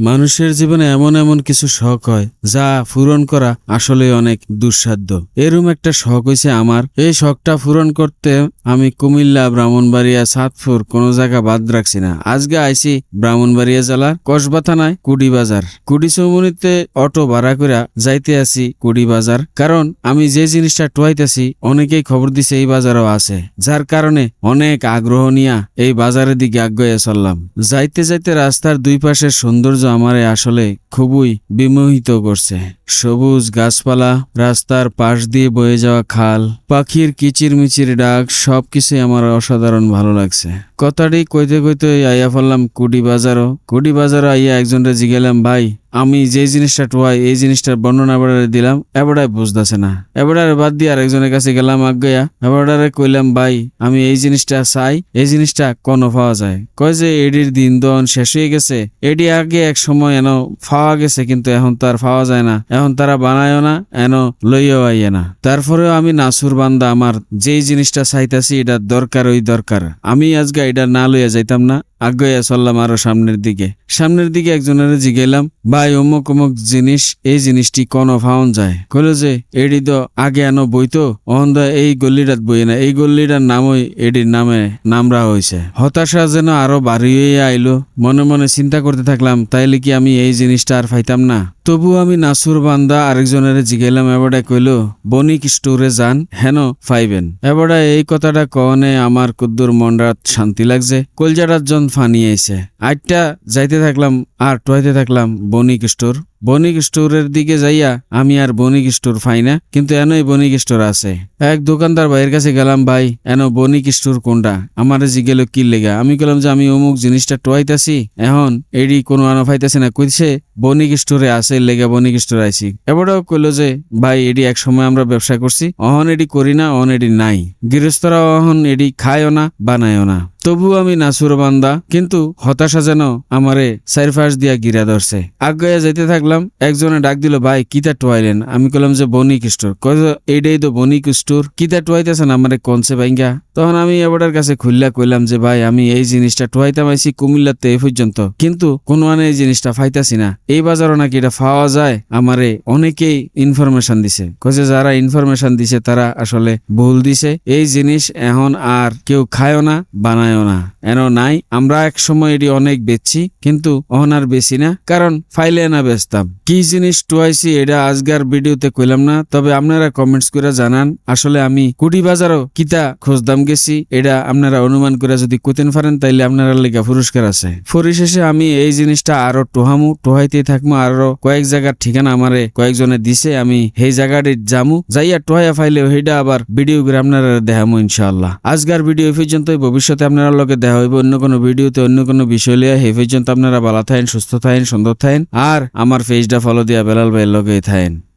মানুষের জীবনে এমন এমন কিছু শখ হয়, যা পূরণ করা আসলে অনেক দুঃসাধ্য। এরম একটা শখ হয়েছে আমার। এই শখটা পূরণ করতে আমি কুমিল্লা, ব্রাহ্মণবাড়িয়া, সাতপুর কোনো জায়গা বাদ রাখছি না। আজকে আইছি ব্রাহ্মণবাড়িয়া জেলার কসবা থানায় কুডি বাজার। কুডি চৌমুনিতে অটো ভাড়া করে যাইতে আছি কুডি বাজার। কারণ আমি যে জিনিসটা টুয়াইতেছি, অনেকেই খবর দিছে এই বাজারও আছে। যার কারণে অনেক আগ্রহ নিয়া এই বাজারের দিকে আগ্রহে চললাম। যাইতে যাইতে রাস্তার দুই পাশের সৌন্দর্য আমারে আসলে খুবই বিমোহিত করছে। সবুজ গাছপালা, রাস্তার পাশ দিয়ে বয়ে যাওয়া খাল, পাখির কিচিরমিচির ডাক, সবকিছুই আমার অসাধারণ ভালো লাগছে। কথাটি কইতে কইতে আইয়া ফেললাম কুডি বাজারও কুডি বাজারও আইয়া একজনটা জিগেলাম ভাই আমি যে জিনিসটা টোয়াই, এই জিনিসটার বর্ণনা এবারে দিলাম, এবারে বুঝতেছে না। এবারে বাদ দিয়ে আরেকজনের কাছে গেলাম আজ্ঞা এবারে কইলাম, ভাই, আমি এই জিনিসটা চাই, এই জিনিসটা কোনো পাওয়া যায়। কয় যে, এডির দিন দন শেষ হয়ে গেছে। এডি আগে এক সময় এন পাওয়া গেছে, কিন্তু এখন তার পাওয়া যায় না। এখন তারা বানায়ও না, এন লইয়াও আইয়ে না। তারপরেও আমি নাসুর বান্দা, আমার যেই জিনিসটা চাইতাছি এটা দরকার ওই দরকার। আমি আজকে এটা না লইয়া যাইতাম না আগ্রয়া চললাম আরও সামনের দিকে। সামনের দিকে একজনের জিগাইলাম, ভাই, অমুক অমুক জিনিস, এই জিনিসটি কোন ফাউন যায়? কইলো যে, এডি তো আগে আনো বই তো, অহন এই গল্লিটাত বই না, এই গল্লিটার নামই এডির নামে নামরা হয়েছে হতাশা যেন আরও বাড়িয়ে আইলো, মনে মনে চিন্তা করতে থাকলাম, তাইলে কি আমি এই জিনিসটা আর ফাইতাম না? তবু আমি নাসুর বান্দা আরেকজনের জিগাইলাম, এবারে কইলো বণিক স্টোরে যান, হেন ফাইবেন। এবারে এই কথাটা কনে আমার কুদ্দুর মনরাত শান্তি লাগছে। কলজাটার জন ফানি আইছে আটটা যাইতে থাকলাম, আর টয়তে থাকলাম বণিক স্টোর। বণিক স্টোরের দিকে যাইয়া আমি আর বণিক স্টোর পাই না, কিন্তু এনই বণিক স্টোর আছে। এক দোকানদার ভাইয়ের কাছে গেলাম, ভাই, এন বণিক স্টোর কোনটা? আমার জিগেল কি লেগা? আমি বললাম যে, আমি অমুক জিনিসটা টোয়াইতাছি, এখন এডি কোনো আনো পাইতাছি না, কইছে বণিক স্টোরে আছে লেগা বণিক স্টোর আইছি। এবারেও কইলো যে, ভাই, এডি এক সময় আমরা ব্যবসা করছি, অহন এডি করি না, অহন এডি নাই। গৃহস্থরা অহন এডি খায়ও না, বানায়ও না। তবু আমি নাসুর বান্দা, কিন্তু হতাশা যেন আমারে চারপাশ দিয়া গিরা ধরছে। আগ্রহে যেতে থাকলাম, একজনে ডাক দিল, ভাই, কিতা টোয়াইলেন? আমি কলাম যে, বণিক স্টোর। কয় এইটাই তো বণিক স্টোর, কিতা টোয়াইতেছেন আমারে কনসে বাইঙ্গা তখন আমি এবারের কাছে খুললা কইলাম যে, ভাই, আমি এই জিনিসটা টোয়াইতাম আইছি কুমিল্লাতে এই পর্যন্ত, কিন্তু কোনো মানে এই জিনিসটা ফাইতাছি না। এই বাজারও নাকি এটা পাওয়া যায়, আমারে অনেকেই ইনফরমেশন দিছে। কইছে যারা ইনফরমেশন দিছে, তারা আসলে ভুল দিছে। এই জিনিস এখন আর কেউ খায়ও না বানায়ও না। এন নাই, আমরা এক সময় এটি অনেক বেচছি, কিন্তু অহন আর বেশি না, কারণ ফাইলে না বেচতাম। কি জিনিস টুয়াইছি, এটা আজগার ভিডিওতে কইলাম না, তবে আপনারা কমেন্টস করে জানান, আসলে আমি কুটি বাজারও কিতা খোঁজদাম গেছি, এটা আপনারা অনুমান করে যদি কুতেন পারেন, তাইলে আপনারা লেগা পুরস্কার আছে। পরিশেষে আমি এই জিনিসটা আরও টোহামু, টোহাইতে থাকব আরও কয়েক জায়গার ঠিকানা আমারে কয়েকজনে দিছে, আমি সেই জায়গাটি জামু যাইয়া টোহাইয়া ফাইলে সেইটা আবার ভিডিও করে আপনারা দেখামু, ইনশাআল্লাহ। আজকের ভিডিও এই পর্যন্তই, ভবিষ্যতে আপনারা লগে দেখা হইব অন্য কোনো ভিডিওতে, অন্য কোনো বিষয় লিয়া সেই পর্যন্ত আপনারা ভালো থাকেন, সুস্থ থাকেন, সুন্দর থাকেন। আর আমার ফেসটা ফলো দিয়া বেলাল ভাইয়ের লগে থাকেন।